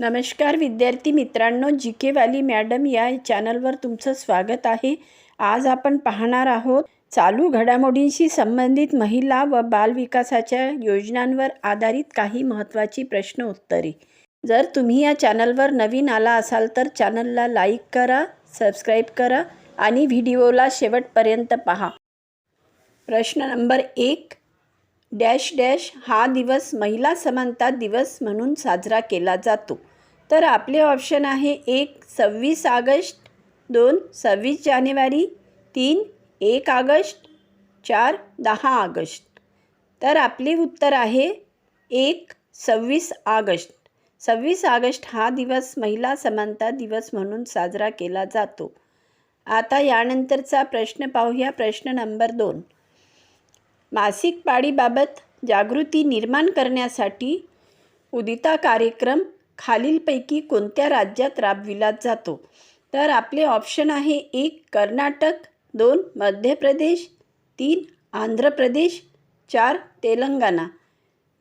नमस्कार विद्यार्थी मित्रांनो जी के वाली मॅडम या चॅनलवर तुमचं स्वागत आहे. आज आपण पाहणार आहोत चालू घडामोडींशी संबंधित महिला व बालविकासाच्या योजनांवर आधारित काही महत्त्वाची प्रश्न उत्तरे. जर तुम्ही या चॅनलवर नवीन आला असाल तर चॅनलला लाईक करा सबस्क्राईब करा आणि व्हिडिओला शेवटपर्यंत पहा. प्रश्न नंबर एक डॅश डॅश हा दिवस महिला समानता दिवस म्हणून साजरा केला जातो. तर आपले ऑप्शन आहे एक सव्वीस ऑगस्ट दोन सव्वीस जानेवारी तीन एक ऑगस्ट चार दहा ऑगस्ट. तर आपले उत्तर आहे एक सव्वीस ऑगस्ट. सव्वीस ऑगस्ट हा दिवस महिला समानता दिवस म्हणून साजरा केला जातो. आता यानंतरचा प्रश्न पाहूया. प्रश्न नंबर दोन. मासिक पाळीबाबत जागृती निर्माण करण्यासाठी उदिता कार्यक्रम खालीलपैकी कोणत्या राज्यात राबविला जातो? तर आपले ऑप्शन आहे एक कर्नाटक दोन मध्य प्रदेश तीन आंध्र प्रदेश चार तेलंगणा.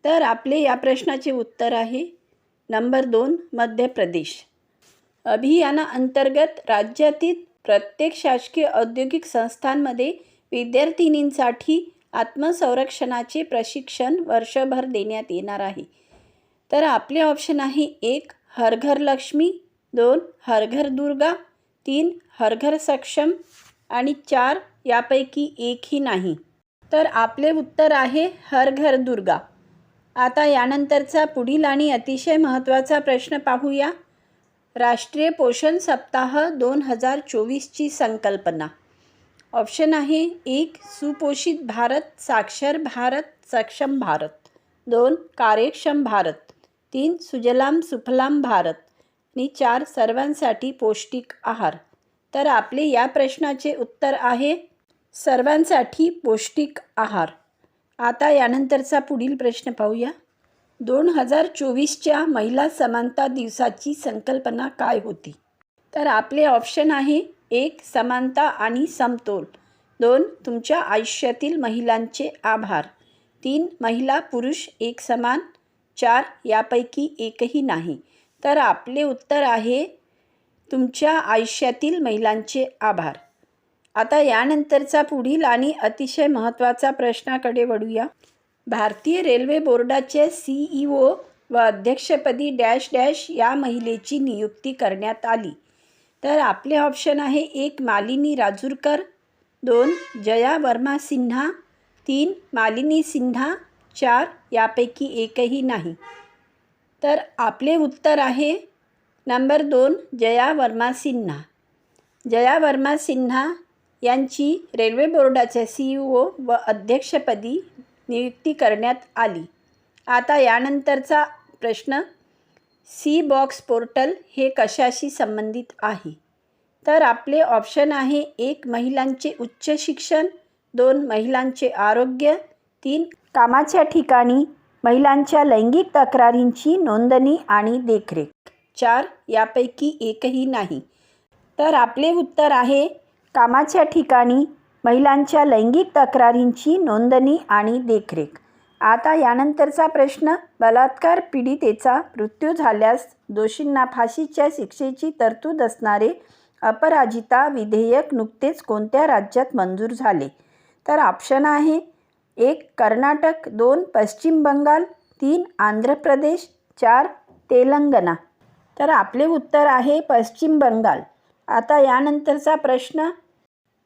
तर आपले या प्रश्नाचे उत्तर आहे नंबर दोन मध्य प्रदेश. अभियानाअंतर्गत राज्यातील प्रत्येक शासकीय औद्योगिक संस्थांमध्ये विद्यार्थिनींसाठी आत्मसंरक्षणाचे प्रशिक्षण वर्षभर देण्यात येणार आहे. तर आपले ऑप्शन आहे एक हर घर लक्ष्मी दोन हरघर दुर्गा तीन हरघर सक्षम आणि चार यापैकी एकही नाही. तर आपले उत्तर आहे हर घर दुर्गा. आता यानंतरचा पुढील आणि अतिशय महत्त्वाचा प्रश्न पाहूया. राष्ट्रीय पोषण सप्ताह दोन हजार चोवीसची संकल्पना. ऑप्शन आहे एक सुपोषित भारत साक्षर भारत सक्षम भारत. दोन कार्यक्षम भारत. तीन सुजलाम सुफलाम भारत आणि चार सर्वांसाठी पौष्टिक आहार. तर आपले या प्रश्नाचे उत्तर आहे सर्वांसाठी पौष्टिक आहार. आता यानंतरचा पुढील प्रश्न पाहूया. दोन हजार चोवीसच्या महिला समानता दिवसाची संकल्पना काय होती? तर आपले ऑप्शन आहे एक समानता आणि समतोल. दोन तुमच्या आयुष्यातील महिलांचे आभार. तीन महिला पुरुष एक समान. चार यापैकी एकही नाही. तर आपले उत्तर आहे तुमच्या आयुष्यातील महिलांचे आभार. आता यानंतरचा पुढील आणि अतिशय महत्त्वाचा प्रश्नाकडे वळूया. भारतीय रेल्वे बोर्डाचे सी ई ओ व अध्यक्षपदी डॅश डॅश या महिलेची नियुक्ती करण्यात आली. तर आपले ऑप्शन आहे एक मालिनी राजूरकर दोन जया वर्मा सिन्हा तीन मालिनी सिन्हा चार यापैकी एकही नाही. तर आपले उत्तर आहे नंबर दोन जया वर्मा सिन्हा. जया वर्मा सिन्हा यांची रेल्वे बोर्डाचे सी ई ओ व अध्यक्षपदी नियुक्ती करण्यात आली. आता यानंतरचा प्रश्न सी बॉक्स पोर्टल हे कशाशी संबंधित आहे? तर आपले ऑप्शन आहे एक महिलांचे उच्च शिक्षण दोन महिलांचे आरोग्य तीन कामाच्या ठिकाणी महिलांच्या लैंगिक तक्रारींची नोंदणी आणि देखरेख. चार यापैकी एकही नाही. तर आपले उत्तर आहे कामाच्या ठिकाणी महिलांच्या लैंगिक तक्रारींची नोंदणी आणि देखरेख. आता यानंतरचा प्रश्न बलात्कार पीडितेचा मृत्यू झाल्यास दोषींना फाशीच्या शिक्षेची तरतूद असणारे अपराजिता विधेयक नुकतेच कोणत्या राज्यात मंजूर झाले? तर ऑप्शन आहे एक कर्नाटक दोन पश्चिम बंगाल तीन आंध्र प्रदेश चार तेलंगणा. तर आपले उत्तर आहे पश्चिम बंगाल. आता यानंतरचा प्रश्न.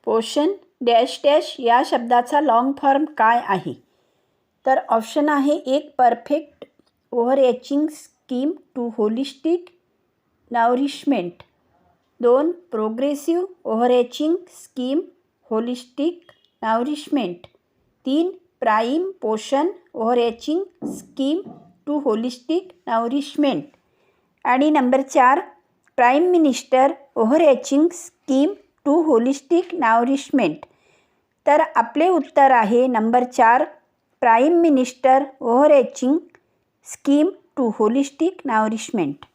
पोषण डॅश डॅश या शब्दाचा लाँग फॉर्म काय आहे? तर ऑप्शन आहे एक perfect overarching scheme to holistic nourishment दोन progressive overarching scheme holistic nourishment तीन प्राईम पोषण overarching scheme to holistic nourishment आणि नंबर चार prime minister overarching scheme to holistic nourishment तर आपले उत्तर आहे नंबर चार prime minister overarching scheme to holistic nourishment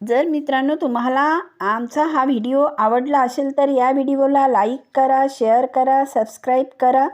जर मित्रांनो तुम्हाला आमचा हा व्हिडिओ आवडला असेल तर या व्हिडिओला लाईक करा शेअर करा सबस्क्राईब करा.